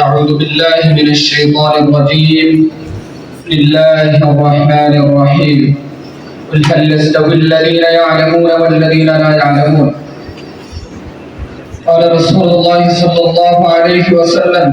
أعوذ بالله من الشيطان الرجيم بسم الله الرحمن الرحيم قل هل يستوي الذين يعلمون والذين لا يعلمون قال رسول الله صلى الله عليه وسلم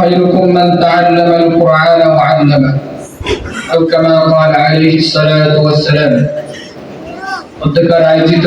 خيركم من تعلم القرآن وعلمه أو كما قال عليه الصلاة والسلام অধ্যক্ষার আয়োজিত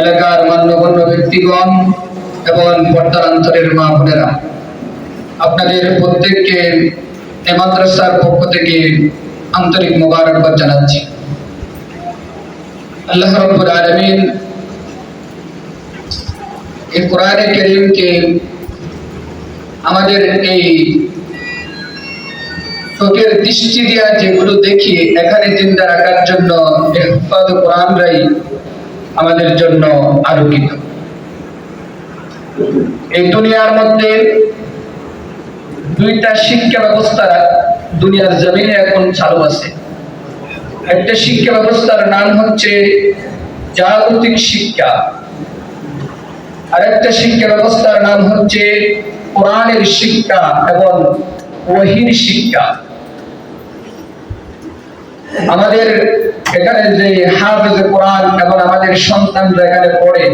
এলাকার মান্যগণ্য ব্যক্তিগণ এবং পর্দারান্তরের মা বোনেরা, আপনাদের প্রত্যেককে এ মাদ্রাসার পক্ষ থেকে আন্তরিক মোবারকবাদ জানাচ্ছি। আল্লাহ রব্বুল আলামিন এই কোরআনে কারীমকে আমাদের এই চোখের দৃষ্টি দিয়া যেগুলো দেখি, এখানে চিন্তা রাখার জন্য কোরআনরাই আমাদের জন্য আলোকিত। এই দুনিয়ার মধ্যে দুইটা শিক্ষা ব্যবস্থা দুনিয়ার জমিনে এখন চালু আছে। একটা শিক্ষা ব্যবস্থার নাম হচ্ছে জাগতিক শিক্ষা। আর একটা শিক্ষা ব্যবস্থার নাম হচ্ছে কোরআনের শিক্ষা এবং ওহির শিক্ষা। আমাদের এখানে যে হাফেজ কোরআন এবং আমাদের সন্তানরা এখানে পড়ে,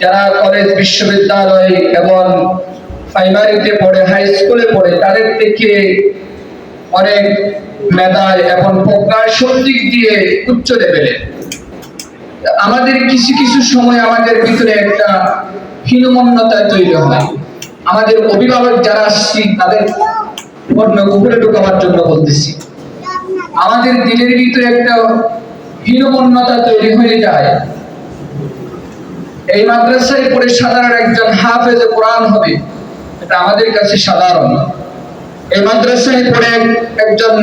যারা কলেজ, বিশ্ববিদ্যালয় এবং প্রাইমারিতে পড়ে, হাই স্কুলে পড়ে, তাদের থেকে অনেক মেধায় এবং শক্তি দিয়ে উচ্চ লেভেলে। আমাদের কিছু কিছু সময় আমাদের ভিতরে একটা হীনমন্যতা তৈরি হয়। আমাদের অভিভাবক যারা আসছি, তাদের বর্ণ কুকুরে ঢুকাবার জন্য বলতেছি। আমাদের দিলের ভিতরে একটা হীনমন্যতা তৈরি হয়ে যায় এই মাদ্রাসায় পড়ে সাধারণ একজন হাফেজ কোরআন হবে, এটা আমাদের কাছে সাধারণ। এই মাদ্রাসায় পড়ে একজন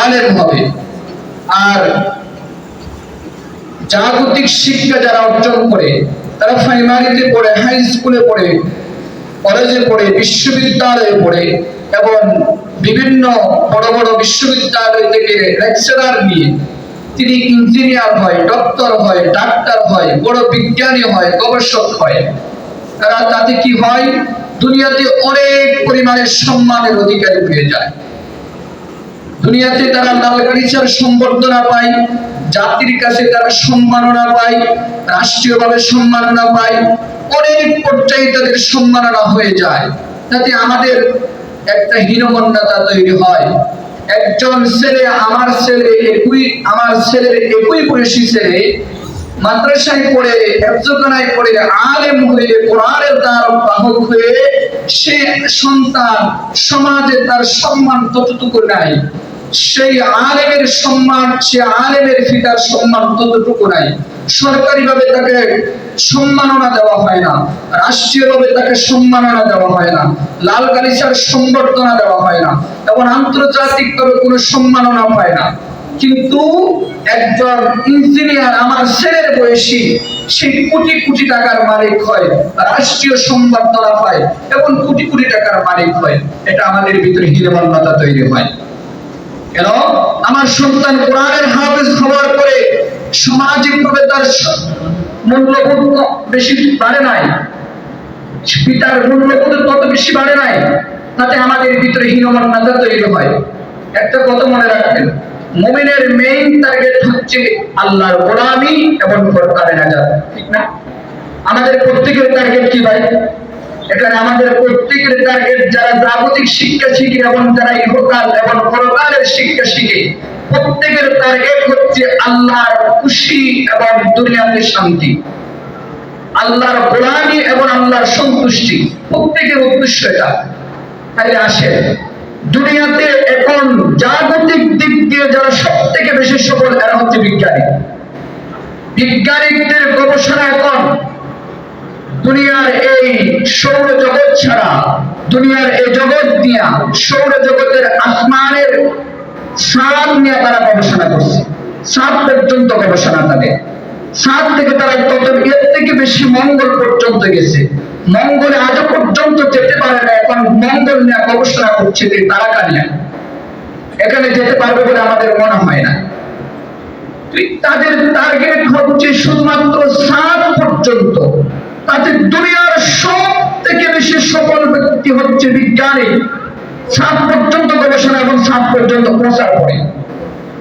আলেম হবে। আর জাগতিক শিক্ষা যারা অর্জন করে, তারা প্রাইমারিতে পড়ে, হাই স্কুলে পড়ে, কলেজে পড়ে, বিশ্ববিদ্যালয়ে পড়ে, এবং বিভিন্ন বড় বড় বিশ্ববিদ্যালয় থেকে লেকচারার নিয়ে তিনি ইঞ্জিনিয়ার হয় ডক্টর হয়, ডাক্তার হয়, বড় বিজ্ঞানী হয়, গবেষক হয়। তারা তাতে কি হয়? দুনিয়াতে অনেক পরিমাণের সম্মানের অধিকারী হয়ে যায়। দুনিয়াতে তারা লাল গালিচার সম্বর্ধনা পায়, জাতির কাছে তারা সম্মাননা পায়, রাষ্ট্রীয়ভাবে সম্মাননা পায়, অনেক পর্যায়ে তাদের সম্মাননা হয়ে যায়। তাতে আমাদের একটা হীনমন্যতা তৈরি হয়। একজন ছেলে আমার ছেলে একই, আমার ছেলের একই বয়সী ছেলে মাদ্রাসায় পড়ে হেফজখানায় পড়ে, আলেম হয়ে, কোরআনের তার বাহক হয়ে সে সন্তান সমাজে তার সম্মান ততটুকু নাই। সেই আলেমের সম্মান, সে আলেমের ফিতার সম্মান ততটুকু নাই। সরকারিভাবে তাকে সম্মাননা দেওয়া হয় না, রাষ্ট্রীয়ভাবে তাকে সম্মাননা দেওয়া হয় না, লাল গালিচার সম্বর্ধনা দেওয়া হয় না, এবং আন্তর্জাতিকভাবে কোনো সম্মাননা পায় না। কিন্তু একজন ইঞ্জিনিয়ার আমার ছেলের বয়সী, সে কোটি কোটি টাকার মালিক হয়, রাষ্ট্রীয় সম্বর্ধনা পায় এবং কোটি কোটি টাকার মালিক হয়। এটা আমাদের ভিতরে হীনমান্যতা তৈরি হয়। কেন? আমার সন্তান কোরআনের হাফেজ সামাজিক ভাবে তার মূল্যবোধ বেশি বাড়ে নাই। পিতার মূল্যবোধ তত বেশি বাড়ে নাই, তাতে আমাদের ভিতরে হীনমান্যতা তৈরি হয়। একটা কথা মনে রাখবেন, মুমিনের মেইন টার্গেট হচ্ছে আল্লাহর গোলামি এবং পরকালে নাজাত, ঠিক না? আমাদের প্রত্যেকের টার্গেট কি ভাই? এখানে আমাদের প্রত্যেকের টার্গেট যারা জাগতিক শিক্ষা শিখে এবং যারা ইহকাল এবং পরকালের শিক্ষা শিখে প্রত্যেকের টার্গেট হচ্ছে আল্লাহর খুশি এবং দুনিয়াতে শান্তি। আল্লাহর গোলামি এবং আল্লাহর সন্তুষ্টি, প্রত্যেকের উদ্দেশ্য এটা। তাই আসে দুনিয়াতে এখন জাগতিক দিক দিয়ে যারা সব থেকে বেশি সফল, এরা হচ্ছে বিজ্ঞানী। বিজ্ঞানীদের গবেষণা এখন দুনিয়ার এই সৌর জগৎ ছাড়া, দুনিয়ার এই জগৎ দিয়া সৌর জগতের আসমানের সাত নিয়ে তারা গবেষণা করছে। সাত পর্যন্ত গবেষণা তাদের। সাত থেকে তারা তত এর থেকে বেশি মঙ্গল পর্যন্ত গেছে। মঙ্গলে আজও পর্যন্ত যেতে পারে না, এখন মঙ্গল নিয়ে গবেষণা করছে যে তারাকা নিয়ে এখানে যেতে পারবে বলে আমাদের মনে হয় না। তাদের টার্গেট হচ্ছে শুধুমাত্র সাত পর্যন্ত। তাদের দুনিয়ার সব থেকে বেশি সফল ব্যক্তি হচ্ছে বিজ্ঞানী। সাত পর্যন্ত এবং সাত পর্যন্ত প্রচার করে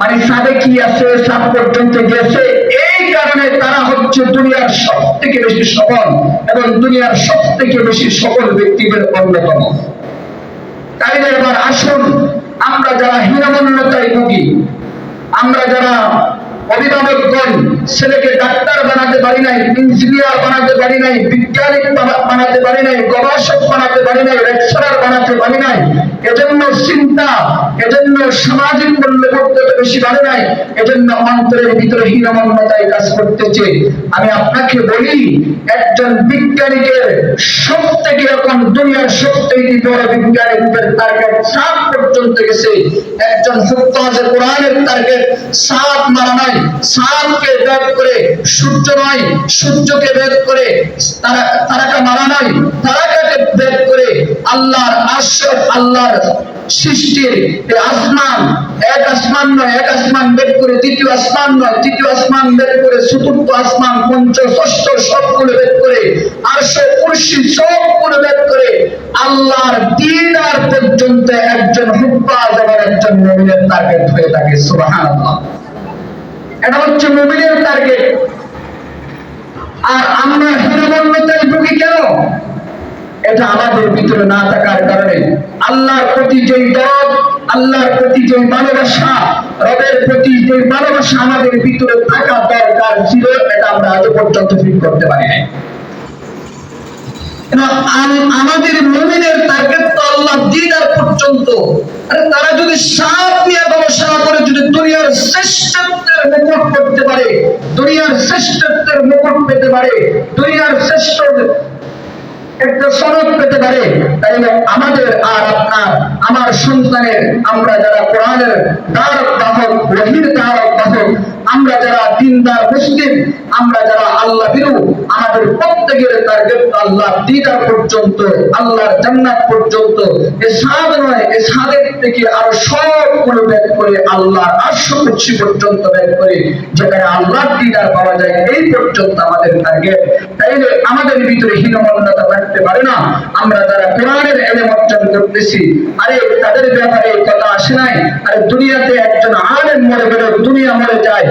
মানে সাদে কি আছে সাত পর্যন্ত গেছে, এই কারণে তারা হচ্ছে দুনিয়ার সব থেকে বেশি সফল এবং দুনিয়ার সব থেকে বেশি সফল ব্যক্তিদের অন্যতম। তাইলে এবার আসুন, আমরা যারা হীনমন্যতায় ভুগি, আমরা যারা অভিভাবকগণ ছেলেকে ডাক্তার বানাতে পারি নাই, ইঞ্জিনিয়ার বানাতে পারি নাই, বিজ্ঞানিক বানাতে পারি নাই, গবেষক বানাতে পারি নাই লেকচারার বানাতে পারি নাই, এজন্য চিন্তা, এজন্য সামাজিক মূল্যবোধ যত বেশি বাড়ে নাই, এজন্য অন্তরের ভিতরে হীনমন্যতায় কাজ করতেছে। আমি আপনাকে বলি, একজন বিজ্ঞানীদের সব থেকে এখন দুনিয়ার সব থেকে বড় বিজ্ঞানীদের টার্গেট সাত পর্যন্ত গেছে। একজন হুফাজে কোরআনের টার্গেট সাত মারা নাই। সাতকে ভেদ করে, সূর্য নয়, সূর্যকে ভেদ করে, তারা তারাকা মারা নাই তারাকাকে ভেদ করে আল্লাহর আশ্রয়, আল্লাহর সৃষ্টির আসমান, এক আসমান নয়, এক আসমান বেদ করে, দ্বিতীয় আসমান নয়, তৃতীয় আসমান বেদ করে, চতুর্থ আসমান পঞ্চ ষষ্ঠ, সবগুলো বেদ করে সবগুলো বেদ করে, আল্লাহর দিদার পর্যন্ত একজন হুব্বাজ এবং একজন মুমিনের টার্গেট হয়ে থাকে, সুবহানাল্লাহ। এটা হচ্ছে মুমিনের টার্গেট আর আমরা হীনমন্যতায় ভুগি কেন? এটা আমাদের ভিতরে না থাকার কারণে। আল্লাহর প্রতি যেই দরদ, আল্লাহর প্রতি যে ভালোবাসা, রবের প্রতি যে ভালোবাসা আমাদের ভিতরে থাকা দরকার ছিল, এটা আমরা আজ পর্যন্ত ফিল করতে পারি নাই। আমাদের মুমিনের টার্গেট তো আল্লাহ পর্যন্ত। আরে তারা যদি সাপ নিয়ে গবেষণা করে, যদি দুনিয়ার শ্রেষ্ঠত্বের মুকুট করতে পারে, দুনিয়ার শ্রেষ্ঠত্বের মুকুট পেতে পারে, দুনিয়ার শ্রেষ্ঠ একটা সনদ পেতে পারে তাইলে আমাদের আর আপনার, আমার সন্তানের, আমরা যারা কোরআনের দ্বারক বাহক আমরা যারা দিনদার মুসলিম, আমরা যারা আল্লাহ বিরু আমাদের প্রত্যেকের টার্গেট আল্লাহ দিদার পর্যন্ত, আল্লাহর জান্নাত পর্যন্ত। এ সাদ নয় এ সাদের থেকে আরও সবগুলো ব্যাগ করে আল্লাহর আশ্র কুচ্ছি পর্যন্ত ব্যাগ করে, যেখানে আল্লাহর দিদার পাওয়া যায়, এই পর্যন্ত আমাদের টার্গেট। তাইলে আমাদের ভিতরে হীনমন্যতা থাকতে পারে না। আমরা যারা কোরআনের এলেম অর্জন করতেছি, আরে তাদের ব্যাপারে কথা আসে নাই। আরে দুনিয়াতে একজন আলেম মরে গেল দুনিয়া মরে যায়।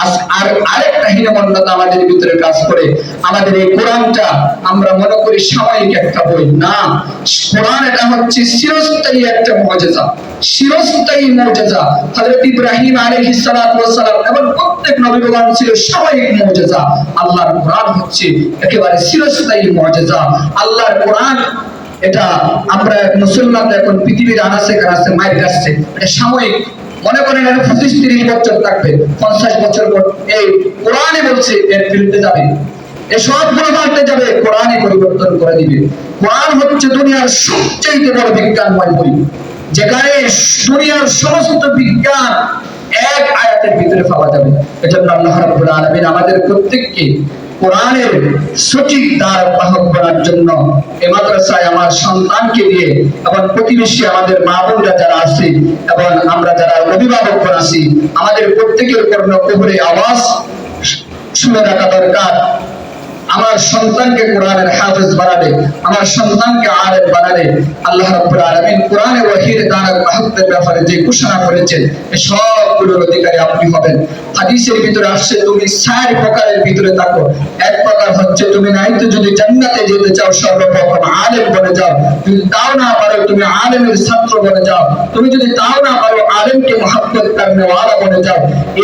আর আরেকটা হীনমন্যতা আমাদের ভিতরে কাজ করে। আমাদের এই কোরআনটা আমরা মনে করি সাময়িক একটা বই। না, কোরআন এটা হচ্ছে চিরস্থায়ী একটা চিরস্থায়ী ইব্রাহিম আলাইহিস সালাতু এবং প্রত্যেক নবী ভগবান ছিল সাময়িক মজেজা আল্লাহর কোরআন হচ্ছে একেবারে চিরস্থায়ী মজেজা আল্লাহর কোরআন এটা আমরা মুসলমান এখন পৃথিবীর মায়ের কাছে এটা সাময়িক মনে করেন এটা পঁচিশ তিরিশ বছর থাকবে, পঞ্চাশ বছর পর এই কোরআনে বলছে এর বিরুদ্ধে যাবে। যাবে, কোরআনই পরিবর্তন করে দিবে। কোরআন হচ্ছে দুনিয়ার সবচেয়ে বড় বিজ্ঞানময় বই। যেখানে দুনিয়ার সমস্ত বিজ্ঞান এক আয়াতের ভিতরে পাওয়া যাবে। এজন্য আল্লাহ রাব্বুল আলামিন আমাদের প্রত্যেককে কোরআনের সঠিক দ্বার বাহক করার জন্য এ মাদ্রাসায় আমার সন্তানকে নিয়ে এবং প্রতিবেশী আমাদের মা বোনরা যারা আছে এবং আমরা যারা অভিভাবক আছি, আমাদের প্রত্যেকের কর্ণ কবরে আওয়াজ শুনে রাখা দরকার। আমার সন্তানকে কোরআনের হাফেজ বানাবে, আমার সন্তানকে আলেম বানাবে। আল্লাহ রাব্বুল আলামিন কোরআনে ওয়াহির দানের মাহাত্মের ব্যাপারে যে ঘোষণা করেছেন এই সবগুলোর অধিকারী আপনি হবেন। হাদিসের ভিতরে আসছে, তুমি চার প্রকারের ভিতরে থাকো। এক প্রকার হচ্ছে, তুমি নাইতো যদি জান্নাতে যেতে চাও, সর্বপ্রথম আলেম বনে যাও। যদি তাও না পারো, তুমি আলেমের ছাত্র বনে যাও। তুমি যদি তাও না পারো, আলেমকে মহাব্বত করনে ওয়ালা বনে যাও।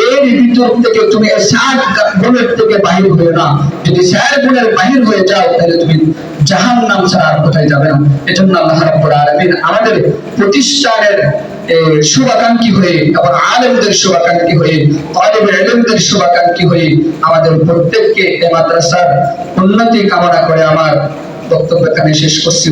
এর ভিতর থেকে তুমি চার গুণের থেকে বাহির হয়ে না যদি চার গুণের বাহির হয়ে যাও, তাহলে তুমি জাহান নাম ছাড়া আর কোথায় যাবে না। এজন্য আল্লাহ রাব্বুল আলামিন আমাদের প্রতিষ্ঠানের শুভাকাঙ্ক্ষী হয়ে, এবং আলেমদের শুভাকাঙ্ক্ষী হয়ে শুভাকাঙ্ক্ষী হয়ে আমাদের প্রত্যেককে এই মাদ্রাসার উন্নতি কামনা করে আমার বক্তব্য এখানে শেষ করছি।